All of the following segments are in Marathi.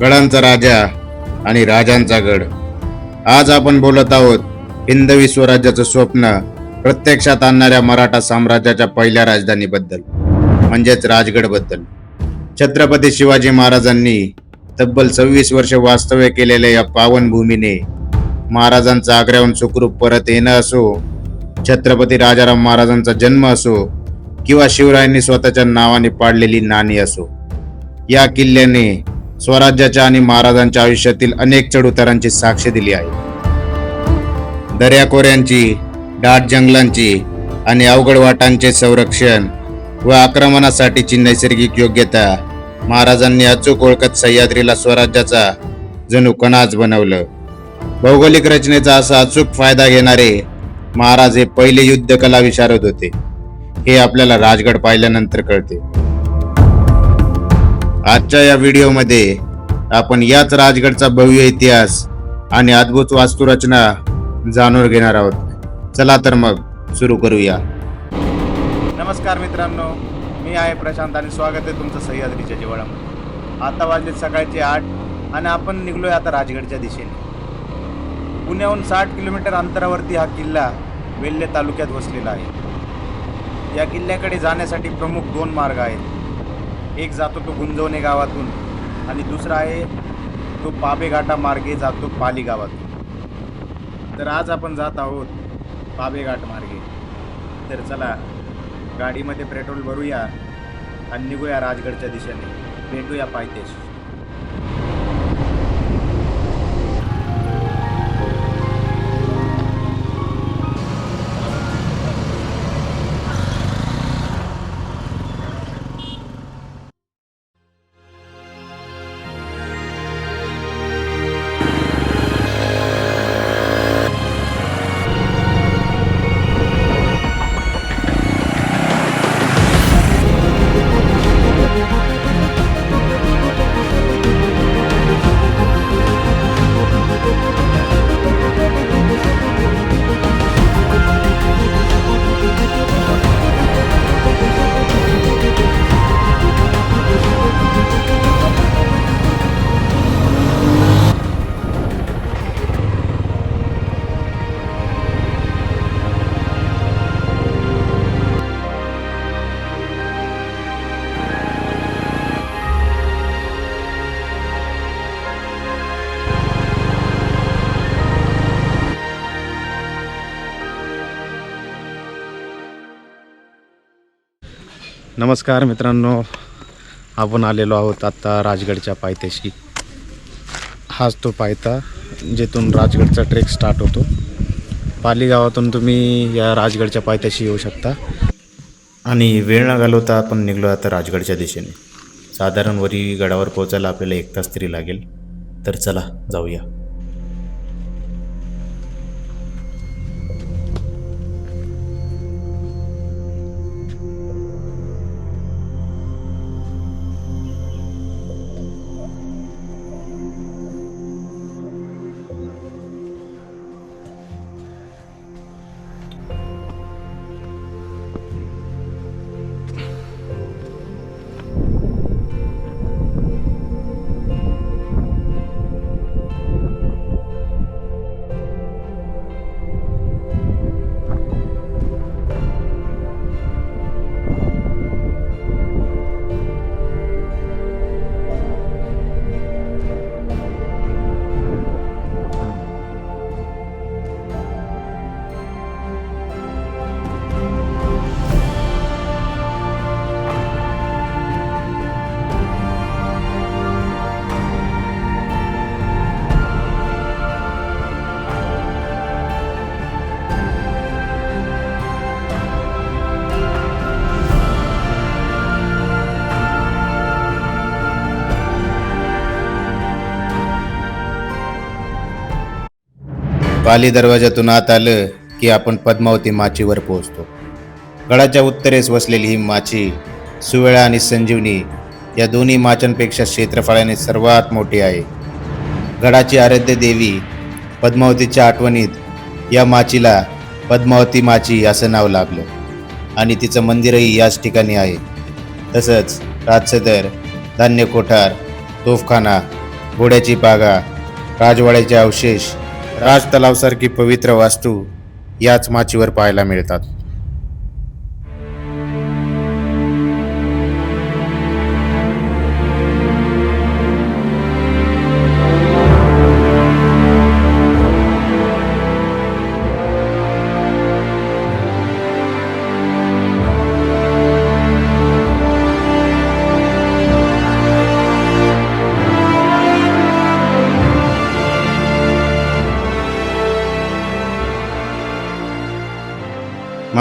गडांचा राजा आणि राजांचा गड. आज आपण बोलत आहोत हिंदवी स्वराज्याचं स्वप्न प्रत्यक्षात आणणाऱ्या मराठा साम्राज्याच्या पहिल्या राजधानीबद्दल म्हणजेच राजगडबद्दल. छत्रपती शिवाजी महाराजांनी तब्बल सव्वीस वर्ष वास्तव्य केलेल्या या पावनभूमीने महाराजांचा आग्र्याहून सुखरूप परत येणं असो छत्रपती राजाराम महाराजांचा जन्म असो किंवा शिवरायांनी स्वतःच्या नावाने पाडलेली नाणी असो या किल्ल्याने स्वराज्याच्या आणि महाराजांच्या आयुष्यातील अनेक चढउतारांची साक्ष दिली आहे. दर्याकोऱ्यांची दाट जंगलांची आणि अवघड वाटांचे संरक्षण व आक्रमणासाठीची नैसर्गिक योग्यता महाराजांनी अचूक ओळखत सह्याद्रीला स्वराज्याचा जणू कणाच बनवलं. भौगोलिक रचनेचा असा अचूक फायदा घेणारे महाराज हे पहिले युद्धकला विशारद होते. हे आपल्याला राजगड पाहिल्यानंतर कळते. आजच्या या व्हिडिओमध्ये आपण याच राजगडचा भव्य इतिहास आणि अद्भुत वास्तुरचना जाणून घेणार आहोत. चला तर मग सुरू करूया. नमस्कार मित्रांनो मी आहे प्रशांत आणि स्वागत आहे तुमचं सह्याद्रीच्या जिवाळ्यामध्ये आता वाजले सकाळचे आठ आणि आपण निघलोय आता राजगडच्या दिशेने. पुण्याहून साठ किलोमीटर अंतरावरती हा किल्ला वेल्हे तालुक्यात वसलेला आहे. या किल्ल्याकडे जाण्यासाठी प्रमुख दोन मार्ग आहेत. एक जातो तो गुंजवणे गावातून आणि दुसरा आहे तो पाबेघाटा मार्गे जातो पाली गावातून तर आज आपण जात आहोत पाबेघाट मार्गे. तर चला गाडीमध्ये पेट्रोल भरूया आणि निघूया राजगडच्या दिशेने. भेटूया पायथेश नमस्कार मित्रांनो आपण आलेलो आहोत आत्ता राजगडच्या पायथ्याशी. हाच तो पायथा जेथून राजगडचा ट्रेक स्टार्ट होतो. पाली गावातून तुम्ही या राजगडच्या पायथ्याशी येऊ शकता. आणि वेळ न घालवता आपण निघलो आता राजगडच्या दिशेने. साधारण वरी गडावर पोहोचायला आपल्याला एक तास तरी लागेल. तर चला जाऊया. पाली दरवाजातून आत आलं की आपण पद्मावती माचीवर पोहोचतो. गडाच्या उत्तरेस वसलेली ही माची सुवेळा आणि संजीवनी या दोन्ही माचांपेक्षा क्षेत्रफळाने सर्वात मोठी आहे. गडाची आराध्य देवी पद्मावतीच्या आठवणीत या माचीला पद्मावती माची असं नाव लाभलं आणि तिचं मंदिरही याच ठिकाणी आहे. तसंच राजसदर धान्य कोठार तोफखाना घोड्याची पागा राजवाड्याचे अवशेष राज तलावसारखी पवित्र वास्तू याच माचीवर पाहायला मिळतात.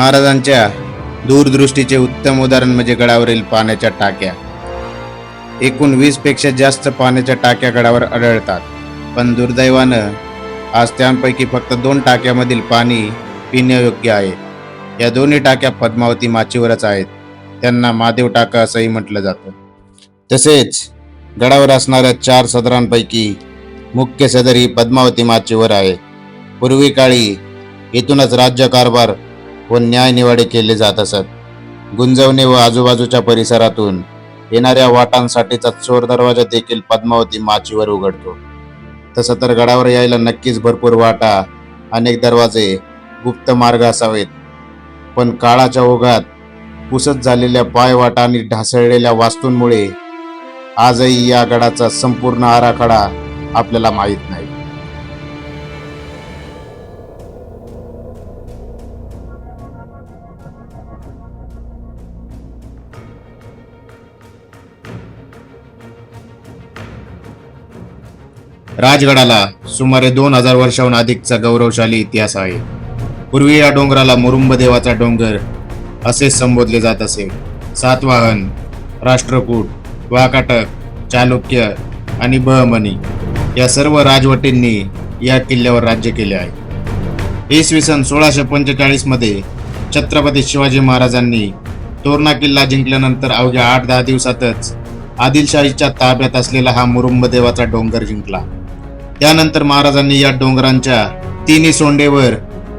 महाराजांच्या दूरदृष्टीचे उत्तम उदाहरण म्हणजे गडावरील पाण्याच्या टाक्या. एकूण वीसपेक्षा जास्त पाण्याच्या टाक्या गडावर आढळतात. पण दुर्दैवानं आज त्यांपैकी फक्त दोन टाक्यामधील पाणी पिण्यायोग्य आहे. या दोन्ही टाक्या पद्मावती माचीवरच आहेत. त्यांना महादेव टाका असंही म्हटलं जातं. तसेच गडावर असणाऱ्या चार सदरांपैकी मुख्य सदर ही पद्मावती माचीवर आहे. पूर्वी काळी इथूनच राज्यकारभार व न्यायनिवाडे केले जात असत. गुंजवणे व आजूबाजूच्या परिसरातून येणाऱ्या वाटांसाठीचा चोर दरवाजा देखील पद्मावती माचीवर उघडतो. तसं तर गडावर यायला नक्कीच भरपूर वाटा अनेक दरवाजे गुप्त मार्ग असावेत. पण काळाच्या ओघात पुसत झालेल्या पायवाटा आणि ढासळलेल्या वास्तूंमुळे आजही या गडाचा संपूर्ण आराखडा आपल्याला माहीत नाही. राजगडाला सुमारे दोन हजार वर्षाहून अधिकचा गौरवशाली इतिहास आहे. पूर्वी या डोंगराला मुरुंब देवाचा डोंगर असे संबोधले जात असे. सातवाहन राष्ट्रकूट वाकाटक चालुक्य आणि बहमनी या सर्व राजवटींनी या किल्ल्यावर राज्य केले आहे. इसवी सन सोळाशे पंचेचाळीसमध्ये छत्रपती शिवाजी महाराजांनी तोरणा किल्ला जिंकल्यानंतर अवघ्या आठ दहा दिवसातच आदिलशाहीच्या ताब्यात असलेला हा मुरुंब देवाचा डोंगर जिंकला. त्यानंतर महाराजांनी या डोंगरांच्या तिन्ही सोंडेवर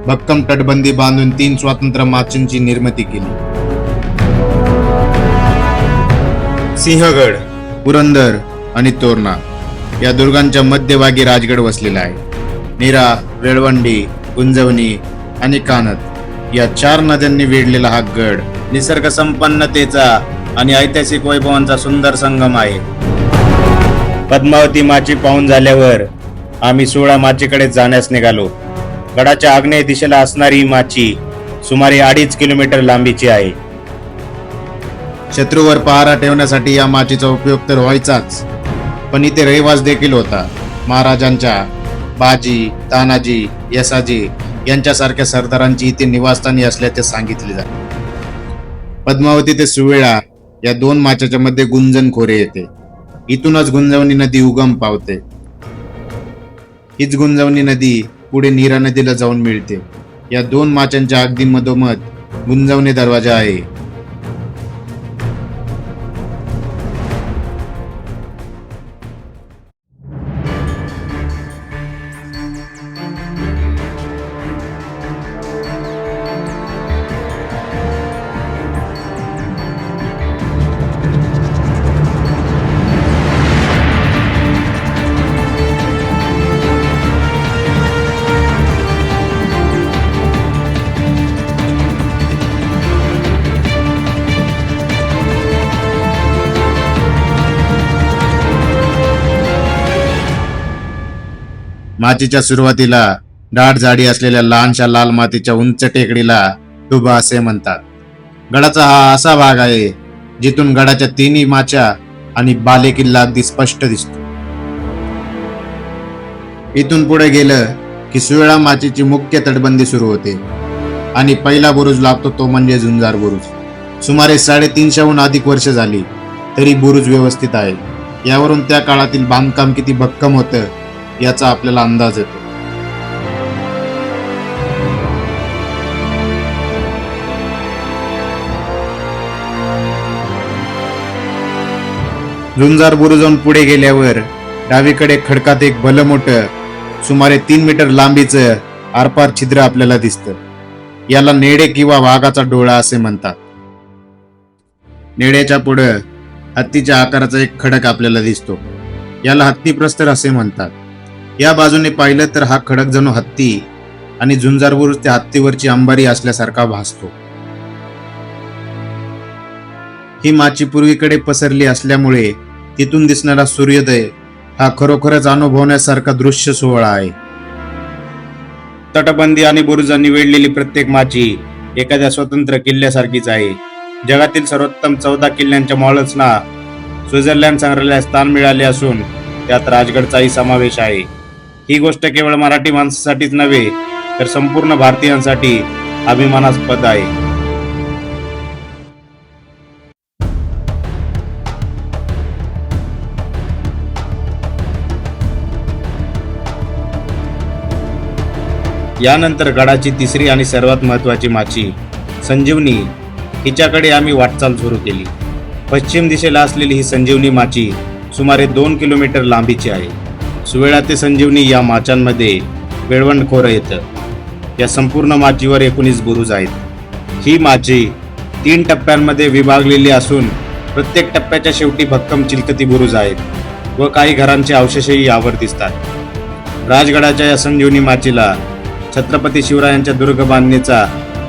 भक्कम तटबंदी बांधून तीन स्वातंत्र्य माचींची निर्मिती केली. सिंहगड पुरंदर आणि तोरणा या दुर्गांच्या मध्यभागी राजगड वसलेला आहे. निरा वेळवंडी गुंजवणी आणि कानत या चार नद्यांनी वेढलेला हा गड निसर्ग संपन्नतेचा आणि ऐतिहासिक वैभवांचा सुंदर संगम आहे. पद्मावती माची पाहून झाल्यावर आम्ही सोळा माचीकडे जाण्यास निघालो. गडाच्या आग्नेय दिशेला असणारी ही माची सुमारे अडीच किलोमीटर लांबीची आहे. शत्रूवर पहारा ठेवण्यासाठी या माचीचा उपयोग तर व्हायचाच पण इथे रहिवास देखील होता. महाराजांच्या बाजी तानाजी यसाजी यांच्यासारख्या सरदारांची इथे निवासस्थानी असल्याचे सांगितले जाते. पद्मावती ते सुवेळा या दोन माच्याच्या मध्ये गुंजन खोरे येते. इथूनच गुंजवणी नदी उगम पावते. हीच गुंजवणी नदी पुढे नीरा नदीला जाऊन मिळते. या दोन माचांच्या अगदी मधोमध गुंजवणी दरवाजा आहे. माचीच्या सुरुवातीला दाट झाडी असलेल्या लहानशा लाल मातीच्या उंच टेकडीला डुबा असे म्हणतात. गडाचा हा असा भाग आहे जिथून गडाच्या तिन्ही माच्या आणि बाले किल्ला अगदी स्पष्ट दिसतो. इथून पुढे गेलं की सुवेळा माचीची मुख्य तटबंदी सुरू होते. आणि पहिला बुरुज लागतो तो म्हणजे झुंजार बुरुज. सुमारे साडेतीनशेहून अधिक वर्ष झाली तरी बुरुज व्यवस्थित आहे. यावरून त्या काळातील बांधकाम किती भक्कम होतं याचा आपल्याला अंदाज येतो. झुंजार बुरुजाहून पुढे गेल्यावर डावीकडे खडकात एक भलं मोठं सुमारे तीन मीटर लांबीचं आरपार छिद्र आपल्याला दिसतं. याला नेडे किंवा वाघाचा डोळा असे म्हणतात. नेड्याच्या पुढं हत्तीच्या आकाराचा एक खडक आपल्याला दिसतो. याला हत्तीप्रस्तर असे म्हणतात. या बाजूने पाहिलं तर हा खडक जणू हत्ती आणि झुंजारपूर त्या हत्तीवरची अंबारी असल्यासारखा भासतो. ही माची पूर्वीकडे पसरली असल्यामुळे तिथून दिसणारा सूर्योदय हा खरोखरच अनुभवण्यासारखा दृश्य सोहळा आहे. तटबंदी आणि बुरुजांनी वेढलेली प्रत्येक माची एखाद्या स्वतंत्र किल्ल्यासारखीच आहे. जगातील सर्वोत्तम चौदा किल्ल्यांच्या मॉलर्सना स्वित्झर्लंड संग्रहालयात स्थान मिळाले असून त्यात राजगडचाही समावेश आहे. ही गोष्ट केवळ मराठी माणसासाठीच नव्हे तर संपूर्ण भारतीयांसाठी अभिमानास्पद आहे. यानंतर गडाची तिसरी आणि सर्वात महत्वाची माची संजीवनी हिच्याकडे आम्ही वाटचाल सुरू केली. पश्चिम दिशेला असलेली ही संजीवनी माची सुमारे दोन किलोमीटर लांबीची आहे. सुवेळा ते संजीवनी या माचांमध्ये बेळवंडखोरं येतं या संपूर्ण माचीवर एकोणीस बुरुज आहेत. ही माची तीन टप्प्यांमध्ये विभागलेली असून प्रत्येक टप्प्याच्या शेवटी भक्कम चिलकती बुरुज आहेत व काही घरांचे अवशेषही यावर दिसतात. राजगडाच्या या संजीवनी माचीला छत्रपती शिवरायांच्या दुर्ग बांधणीचा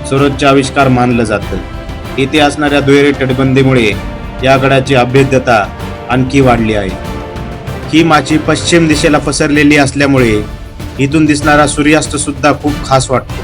सर्वोच्च आविष्कार मानलं जातं. इथे असणाऱ्या दुहेरी तटबंदीमुळे या गडाची अभेद्यता आणखी वाढली आहे. ही माची पश्चिम दिशेला पसरलेली असल्यामुळे इथून दिसणारा सूर्यास्त सुद्धा खूप खास वाटतो.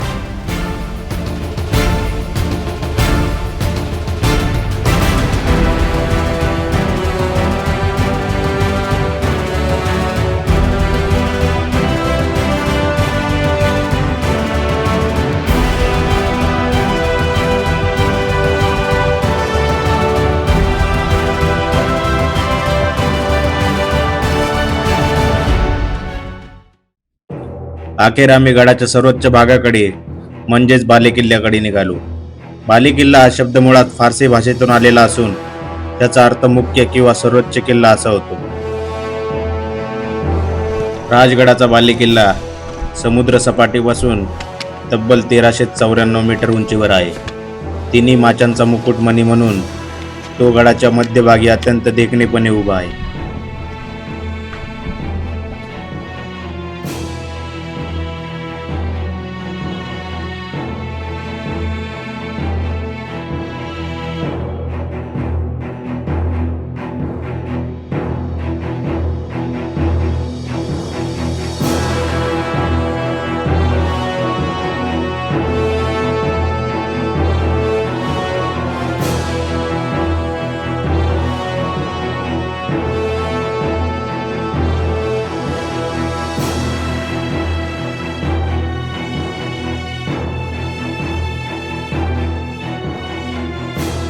अखेर आम्ही गडाच्या सर्वोच्च भागाकडे म्हणजेच बालेकिल्ल्याकडे निघालो. बालेकिल्ला हा शब्द मुळात फारसी भाषेतून आलेला असून त्याचा अर्थ मुख्य किंवा सर्वोच्च किल्ला असा होतो. राजगडाचा बालेकिल्ला समुद्र सपाटीपासून तब्बल तेराशे चौऱ्याण्णव मीटर उंचीवर आहे. तिन्ही माचांचा मुकुटमणी म्हणून तो गडाच्या मध्यभागी अत्यंत देखणेपणे उभा आहे.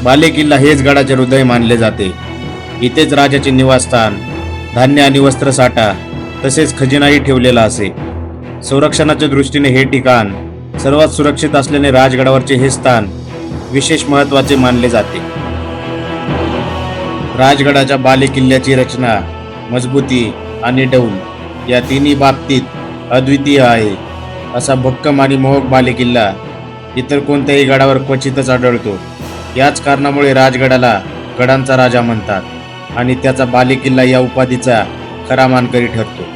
बालेकिल्ला हेच गडाचे हृदय मानले जाते. इथेच राजाचे निवासस्थान धान्य आणि वस्त्रसाठा तसेच खजिनाही ठेवलेला असे. संरक्षणाच्या दृष्टीने हे ठिकाण सर्वात सुरक्षित असल्याने राजगडावरचे हे स्थान विशेष महत्त्वाचे मानले जाते. राजगडाच्या बालेकिल्ल्याची रचना मजबूती आणि डौल या तिन्ही बाबतीत अद्वितीय आहे असा भक्कम आणि मोहक बालेकिल्ला इतर कोणत्याही गडावर क्वचितच आढळतो. याच कारणामुळे राजगडाला गडांचा राजा म्हणतात. आणि त्याचा बालेकिल्ला या उपाधीचा खरा मानकरी ठरतो.